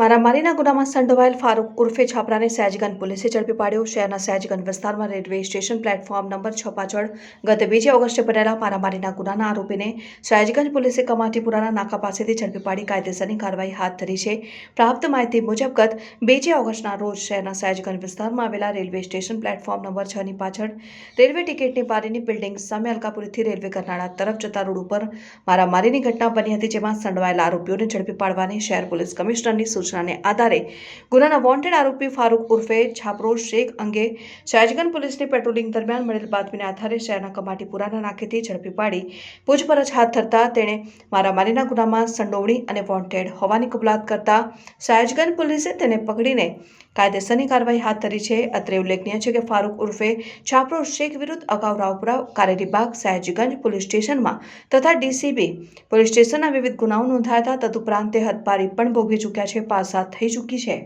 મારામારીના ગુનામાં સંડોવાયેલ ફારૂક ઉર્ફે છાપરાને સહેજગંજ પોલીસે ઝડપી પાડ્યો. શહેરના સહેજગંજ વિસ્તારમાં રેલવે સ્ટેશન પ્લેટફોર્મ નંબર છ પાછળ ગત બીજી ઓગસ્ટે બનેલા મારામારીના ગુનાના આરોપીને સહેજગંજ પોલીસે કમાટીપુરાના નાકા પાસેથી ઝડપી પાડી કાયદેસરની કાર્યવાહી હાથ ધરી છે. પ્રાપ્ત માહિતી મુજબ ગત બીજી ઓગસ્ટના રોજ શહેરના સહેજગંજ વિસ્તારમાં આવેલા રેલવે સ્ટેશન પ્લેટફોર્મ નંબર છની પાછળ રેલવે ટિકિટની બારીની બિલ્ડિંગ સામે અલકાપુરીથી રેલવે કરનાળા તરફ જતા રોડ ઉપર મારામારીની ઘટના બની હતી જેમાં સંડવાયેલા આરોપીઓને ઝડપી પાડવાની શહેર પોલીસ કમિશનરની સૂચનાને આધારે ગુનાના વોન્ટેડ આરોપી ફારૂક ઉર્ફે છાપરો શેખ અંગે શાહજગંજ પોલીસની પેટ્રોલિંગ દરમિયાન મળેલ બાતમીના આધારે શહેરના કમાટીપુરાના નાકેથી ઝડપી પાડી પૂછપરછ હાથ ધરતા તેણે મારામારીના ગુનામાં સંડોવણી અને વોન્ટેડ હોવાની કબૂલાત કરતા શાહજગંજ પોલીસે તેને પકડીને કાયદેસરની કાર્યવાહી હાથ ધરી છે. અત્રે ઉલ્લેખનીય છે કે ફારૂક ઉર્ફે છાપરો શેખ વિરુદ્ધ અગાઉ રાવપુરા કારેલીબાગ સયાજીગંજ પોલીસ સ્ટેશનમાં તથા ડીસીબી પોલીસ સ્ટેશનના વિવિધ ગુનાઓ નોંધાયા હતા. તદુપરાંત તે હદપારી પણ ભોગવી ચૂક્યા છે. પાસા થઈ ચૂકી છે.